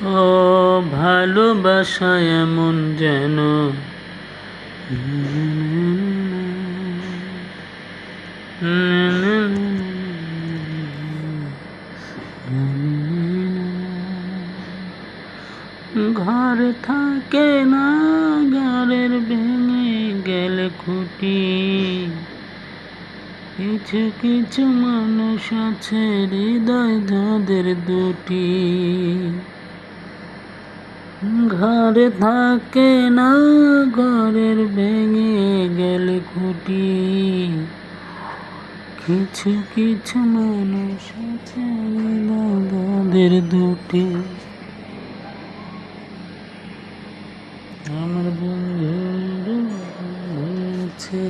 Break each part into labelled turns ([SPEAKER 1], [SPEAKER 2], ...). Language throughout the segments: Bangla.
[SPEAKER 1] ও ভালোবাসা এমন যেন। ঘর থাকে না, ঘরের ভেঙে গেলে খুঁটি। কিছু কিছু মানুষ আছে হৃদয় যাদের দুটি। ঘরে থাকে না, ঘরের ভেঙে গেলে খুঁটি। কিছু কিছু মানুষ আছে হৃদয় যাদের দুটি। আমার বন্ধু বলছে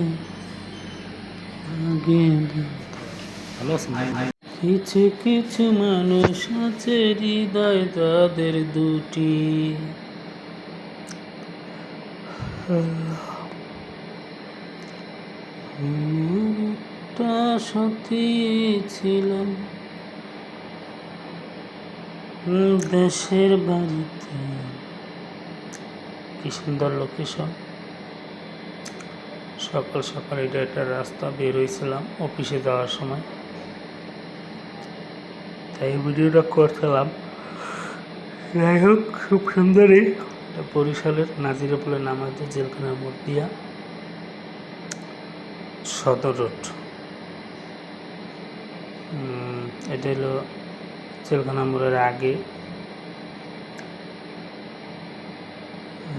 [SPEAKER 1] আগে
[SPEAKER 2] আছেন
[SPEAKER 1] কিছু কিছু মানুষ আছে হৃদয় তাদের দুটি। আমার একটা সাথী ছিল। দেশের বাড়িতে। কি সুন্দর লোকেশন সকাল সকাল এটা একটা রাস্তা বের হয়েছিলাম অফিসে যাওয়ার সময়। তাই ভিডিওটা করছিলাম। যাই হোক, খুব সুন্দরই বরিশালের বলে নামাতে জেলখানার মোড় দিয়া সদর রোড। এটা হলো জেলখানা মোড়ের আগে।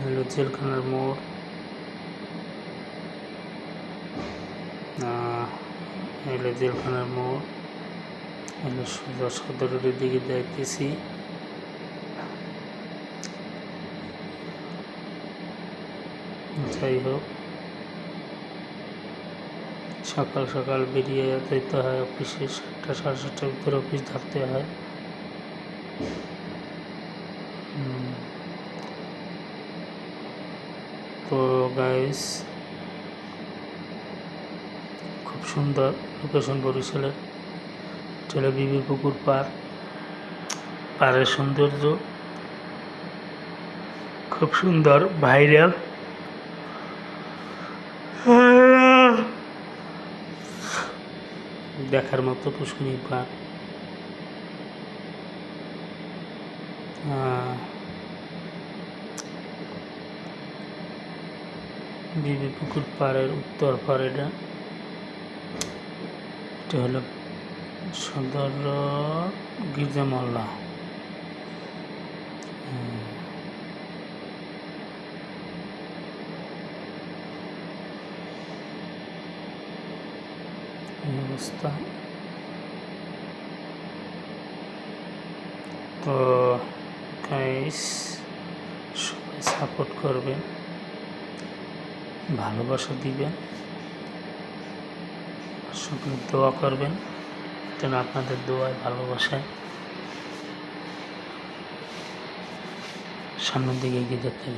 [SPEAKER 1] হলো জেলখানার মোড়। হলো জেলখানার মোড়। হলো সোজা সদর রোডের দিকে যাইতেছি। যাই হোক, সকাল সকাল বেরিয়ে যেতে হয় অফিসে, সাতটা সাড়ে সাতটার ভিতরে অফিস থাকতে হয়। তো গাইস খুব সুন্দর লোকেশন বরিশালের। চলে বিবি পুকুর পার, পাড়ের সৌন্দর্য খুব সুন্দর ভাইরাল দেখার মতো পুষ্করী পার। বিবি পুকুর পাড়ের উত্তর পার এটা এটা হলো সদর গির্জা মহল্লা অবস্থা। তো গাইস সবাই সাপোর্ট করবেন ভালোবাসা দিবেন সকলে দোয়া করবেন। যেন আপনাদের দোয়ায় ভালোবাসায় সামনের দিকে এগিয়ে যেতে